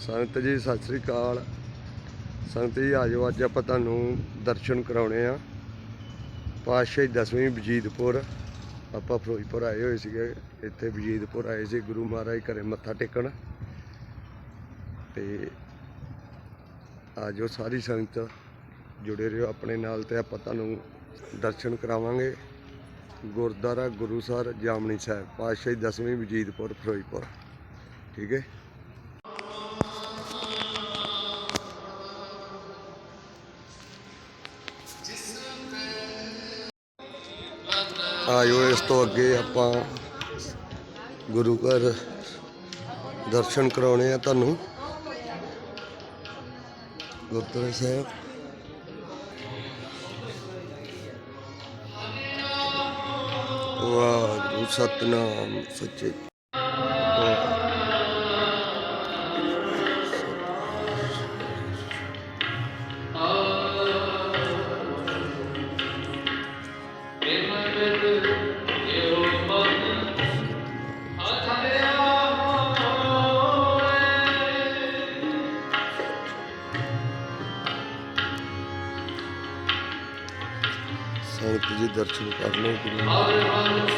ਸੰਗਤ ਜੀ, ਸਤਿ ਸ੍ਰੀ ਅਕਾਲ। ਸੰਗਤ ਜੀ, ਆਜੋ, ਅੱਜ ਆਪਾਂ ਤੁਹਾਨੂੰ ਦਰਸ਼ਨ ਕਰਾਉਣੇ ਆ। ਪਾਤਸ਼ਾਹੀ ਦਸਵੀਂ ਬਜੀਦਪੁਰ। ਆਪਾਂ ਫਿਰੋਜ਼ਪੁਰ ਆਏ ਹੋਏ ਸੀਗੇ। ਇੱਥੇ ਬਜੀਦਪੁਰ ਆਏ ਸੀ, ਗੁਰੂ ਮਹਾਰਾਜ ਘਰੇ ਮੱਥਾ ਟੇਕਣ। ਤੇ ਆਜੋ, ਸਾਰੀ ਸੰਗਤ ਜੁੜੇ ਰਹੋ ਆਪਣੇ ਨਾਲ ਤੇ ਆਪਾਂ ਤੁਹਾਨੂੰ ਦਰਸ਼ਨ ਕਰਾਵਾਂਗੇ। ਗੁਰਦੁਆਰਾ ਗੁਰੂਸਰ ਜਾਮਣੀ ਸਾਹਿਬ, ਪਾਤਸ਼ਾਹੀ ਦਸਵੀਂ ਬਜੀਦਪੁਰ, ਫਿਰੋਜ਼ਪੁਰ। ਠੀਕ ਹੈ? ਆਇਓ ਇਸ ਤੋਂ ਅੱਗੇ ਆਪਾਂ ਗੁਰੂ ਘਰ ਦਰਸ਼ਨ ਕਰਾਉਣੇ ਆ ਤੁਹਾਨੂੰ। ਗੁਰਦੁਆਰਾ ਸਾਹਿਬ। ਵਾਹਿਗੁਰੂ, ਸਤਨਾਮ ਸੱਚੇ ਸੰਗਤ ਜੀ ਦਰਸ਼ਨ ਕਰ ਲਓ ਗੁਰੂ। ਮਹਾਰਾਜ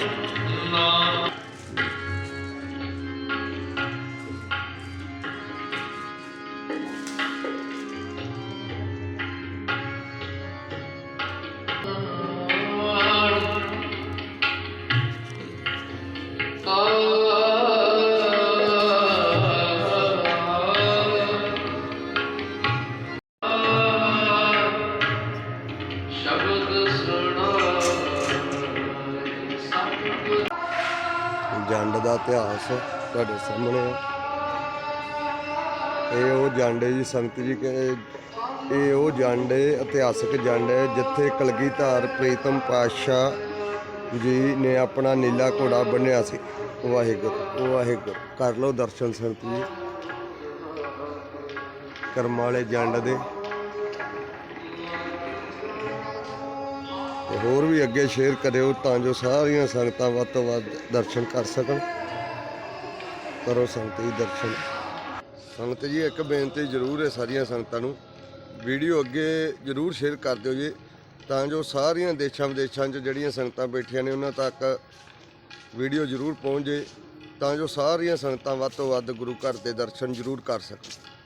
ਜੰਡ ਦਾ ਇਤਿਹਾਸ ਤੁਹਾਡੇ ਸਾਹਮਣੇ ਆ। ਇਹ ਉਹ ਜੰਡ ਹੈ ਜੀ ਸੰਗਤ ਜੀ ਕਿ ਇਹ ਉਹ ਜੰਡ ਹੈ, ਇਤਿਹਾਸਕ ਜੰਡ ਹੈ, ਜਿੱਥੇ ਕਲਗੀਧਰ ਪ੍ਰੀਤਮ ਪਾਤਸ਼ਾਹ ਜੀ ਨੇ ਆਪਣਾ ਨੀਲਾ ਘੋੜਾ ਬੰਨਿਆ ਸੀ। ਵਾਹਿਗੁਰੂ ਵਾਹਿਗੁਰੂ। ਕਰ ਲਓ ਦਰਸ਼ਨ ਸੰਗਤ ਜੀ। ਕਰਮ ਵਾਲੇ ਜੰਡ ਦੇ। ਤੇ ਹੋਰ ਵੀ ਅੱਗੇ ਸ਼ੇਅਰ ਕਰਿਓ ਤਾਂ ਜੋ ਸਾਰੀਆਂ ਸੰਗਤਾਂ ਵੱਧ ਤੋਂ ਵੱਧ ਦਰਸ਼ਨ ਕਰ ਸਕਣ। ਕਰੋ ਸੰਗਤ ਜੀ ਦਰਸ਼ਨ। ਸੰਗਤ ਜੀ, ਇੱਕ ਬੇਨਤੀ ਜ਼ਰੂਰ ਹੈ ਸਾਰੀਆਂ ਸੰਗਤਾਂ ਨੂੰ। ਵੀਡੀਓ ਅੱਗੇ ਜ਼ਰੂਰ ਸ਼ੇਅਰ ਕਰ ਦਿਓ ਜੀ, ਤਾਂ ਜੋ ਸਾਰੀਆਂ ਦੇਸ਼ਾਂ ਵਿਦੇਸ਼ਾਂ 'ਚ ਜਿਹੜੀਆਂ ਸੰਗਤਾਂ ਬੈਠੀਆਂ ਨੇ, ਉਹਨਾਂ ਤੱਕ ਵੀਡੀਓ ਜ਼ਰੂਰ ਪਹੁੰਚ ਜੇ ਤਾਂ ਜੋ ਸਾਰੀਆਂ ਸੰਗਤਾਂ ਵੱਧ ਤੋਂ ਵੱਧ ਗੁਰੂ ਘਰ ਦੇ ਦਰਸ਼ਨ ਜ਼ਰੂਰ ਕਰ ਸਕਣ।